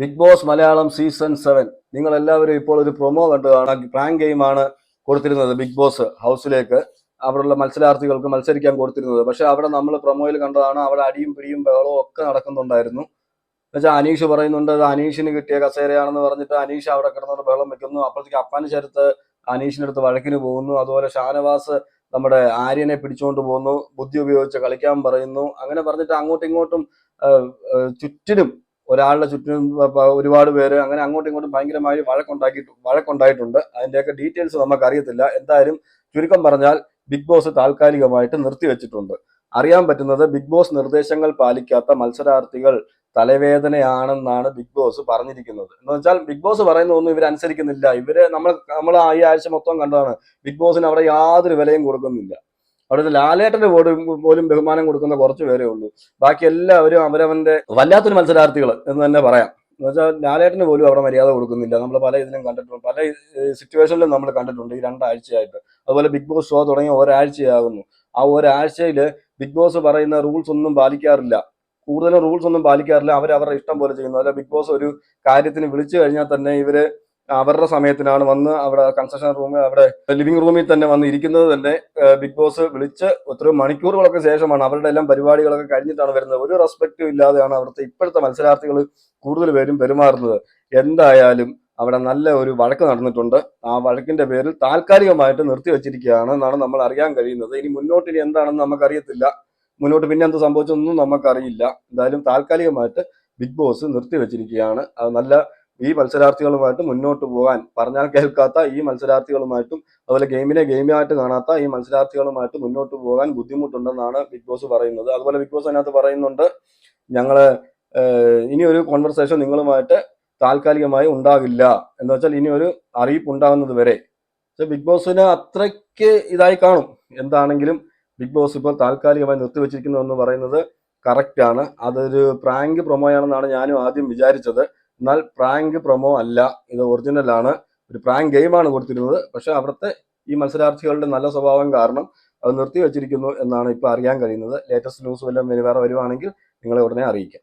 Big boss Malayalam season seven നിങ്ങൾ എല്ലാവരും ഇപ്പോൾ ഒരു പ്രൊമോ കണ്ടതാണ് കാണാം. പ്രാങ്ക് ഗെയിമാണ് കൊടുത്തിരുന്നത് ബിഗ് ബോസ് ഹൗസിലേക്ക് അവിടെയുള്ള മത്സരാർത്ഥികൾക്ക് മത്സരിക്കാൻ കൊടുത്തിരുന്നത്. പക്ഷെ അവിടെ നമ്മൾ പ്രൊമോയിൽ കണ്ടതാണ് അവിടെ അടിയും പിടിയും ബഹളവും ഒക്കെ നടക്കുന്നുണ്ടായിരുന്നു. എന്നുവെച്ചാൽ അനീഷ് പറയുന്നുണ്ട് അത് അനീഷിന് കിട്ടിയ കസേരയാണെന്ന് പറഞ്ഞിട്ട് അനീഷ് അവിടെ കിടന്നുകൊണ്ട് ബഹളം വെക്കുന്നു. അപ്പോഴത്തേക്ക് അപ്പാന് ചേർത്ത് അനീഷിന്റെ അടുത്ത് വഴക്കിന് പോകുന്നു. അതുപോലെ ഷാനവാസ് നമ്മുടെ ആര്യനെ പിടിച്ചുകൊണ്ട് പോകുന്നു. ബുദ്ധി ഉപയോഗിച്ച് കളിക്കാൻ പറയുന്നു. അങ്ങനെ പറഞ്ഞിട്ട് അങ്ങോട്ടും ഇങ്ങോട്ടും ചുറ്റിനും ഒരാളുടെ പ- ഒരുപാട് പേര് അങ്ങനെ അങ്ങോട്ടും ഇങ്ങോട്ടും ഭയങ്കരമായി വഴക്കുണ്ടാക്കിയിട്ട് വഴക്കുണ്ടായിട്ടുണ്ട്. അതിന്റെയൊക്കെ ഡീറ്റെയിൽസ് നമുക്ക് അറിയത്തില്ല എന്തായാലും ചുരുക്കം പറഞ്ഞാൽ ബിഗ് ബോസ് താൽക്കാലികമായിട്ട് നിർത്തിവെച്ചിട്ടുണ്ട്. അറിയാൻ പറ്റുന്നത് ബിഗ് ബോസ് നിർദ്ദേശങ്ങൾ പാലിക്കാത്ത മത്സരാർത്ഥികൾ തലവേദനയാണെന്നാണ് ബിഗ് ബോസ് പറഞ്ഞിരിക്കുന്നത്. എന്ന് വെച്ചാൽ ബിഗ് ബോസ് പറയുന്ന ഒന്നും ഇവർ അനുസരിക്കുന്നില്ല. ഇവർ നമ്മൾ നമ്മൾ ഈ ആഴ്ച മൊത്തം കണ്ടതാണ്. ബിഗ് ബോസിന് അവിടെ യാതൊരു വിലയും കൊടുക്കുന്നില്ല. അവിടുത്തെ ലാലേട്ടന്റെ പോലും പോലും ബഹുമാനം കൊടുക്കുന്ന കുറച്ച് പേരേ ഉള്ളൂ. ബാക്കി എല്ലാവരും അവരവന്റെ വല്ലാത്തൊരു മത്സരാർത്ഥികൾ എന്ന് തന്നെ പറയാം. എന്ന് വെച്ചാൽ ലാലേട്ടന് പോലും അവിടെ മര്യാദ കൊടുക്കുന്നില്ല. നമ്മൾ പല ഇതിലും കണ്ടിട്ടുണ്ട് പല സിറ്റുവേഷനിലും നമ്മൾ കണ്ടിട്ടുണ്ട് ഈ രണ്ടാഴ്ചയായിട്ട്. അതുപോലെ ബിഗ് ബോസ് ഷോ തുടങ്ങി ഒരാഴ്ചയാകുന്നു. ആ ഒരാഴ്ചയിൽ ബിഗ് ബോസ് പറയുന്ന റൂൾസ് ഒന്നും പാലിക്കാറില്ല. കൂടുതലും റൂൾസ് ഒന്നും പാലിക്കാറില്ല. അവർ അവരുടെ ഇഷ്ടം പോലെ ചെയ്യുന്നു. അല്ല ബിഗ് ബോസ് ഒരു കാര്യത്തിന് വിളിച്ചു കഴിഞ്ഞാൽ തന്നെ ഇവർ അവരുടെ സമയത്തിനാണ് വന്ന് അവിടെ കൺസ്ട്രക്ഷൻ റൂമിൽ അവിടെ ലിവിംഗ് റൂമിൽ തന്നെ വന്ന് ഇരിക്കുന്നത്. തന്നെ ബിഗ് ബോസ് വിളിച്ച് ഒത്തിരി മണിക്കൂറുകളൊക്കെ ശേഷമാണ് അവരുടെ എല്ലാം പരിപാടികളൊക്കെ കഴിഞ്ഞിട്ടാണ് വരുന്നത്. ഒരു റെസ്പെക്റ്റും ഇല്ലാതെയാണ് അവിടുത്തെ ഇപ്പോഴത്തെ മത്സരാർത്ഥികൾ കൂടുതൽ പേരും പെരുമാറുന്നത്. എന്തായാലും അവിടെ നല്ല ഒരു വഴക്ക് നടന്നിട്ടുണ്ട്. ആ വഴക്കിന്റെ പേരിൽ താൽക്കാലികമായിട്ട് നിർത്തിവെച്ചിരിക്കുകയാണ് എന്നാണ് നമ്മൾ അറിയാൻ കഴിയുന്നത്. ഇനി മുന്നോട്ട് ഇനി എന്താണെന്ന് നമുക്കറിയത്തില്ല. മുന്നോട്ട് പിന്നെ എന്ത് സംഭവിച്ചൊന്നും നമുക്കറിയില്ല. എന്തായാലും താൽക്കാലികമായിട്ട് ബിഗ് ബോസ് നിർത്തിവെച്ചിരിക്കുകയാണ് അത് നല്ല ഈ മത്സരാർത്ഥികളുമായിട്ട് മുന്നോട്ട് പോകാൻ പറഞ്ഞാൽ കേൾക്കാത്ത ഈ മത്സരാർത്ഥികളുമായിട്ടും അതുപോലെ ഗെയിമിനെ ഗെയിമായിട്ട് കാണാത്ത ഈ മത്സരാർത്ഥികളുമായിട്ട് മുന്നോട്ട് പോകാൻ ബുദ്ധിമുട്ടുണ്ടെന്നാണ് ബിഗ് ബോസ് പറയുന്നത്. അതുപോലെ ബിഗ് ബോസ് അതിനകത്ത് പറയുന്നുണ്ട് ഞങ്ങൾ ഇനി ഒരു കോൺവെർസേഷൻ നിങ്ങളുമായിട്ട് താൽക്കാലികമായി ഉണ്ടാകില്ല എന്ന് വെച്ചാൽ ഇനി ഒരു അറിയിപ്പ് ഉണ്ടാകുന്നത് വരെ. ബിഗ് ബോസിന് അത്രയ്ക്ക് ഇതായി കാണും. എന്താണെങ്കിലും ബിഗ് ബോസ് ഇപ്പോൾ താൽക്കാലികമായി നിർത്തിവെച്ചിരിക്കുന്നു എന്ന് പറയുന്നത് കറക്റ്റ് ആണ്. അതൊരു പ്രാങ്ക് പ്രൊമോയാണെന്നാണ് ഞാനും ആദ്യം വിചാരിച്ചത്. എന്നാൽ പ്രാങ്ക് പ്രൊമോ അല്ല. ഇത് ഒറിജിനൽ ആണ്. ഒരു പ്രാങ്ക് ഗെയിമാണ് കൊടുത്തിരുന്നത്. പക്ഷെ അവിടുത്തെ ഈ മത്സരാർത്ഥികളുടെ നല്ല സ്വഭാവം കാരണം അത് നിർത്തിവെച്ചിരിക്കുന്നു എന്നാണ് ഇപ്പോൾ അറിയാൻ കഴിയുന്നത്. ലേറ്റസ്റ്റ് ന്യൂസ് വല്ലതും വേറെ വരുവാണെങ്കിൽ നിങ്ങളെ ഉടനെ അറിയിക്കാം.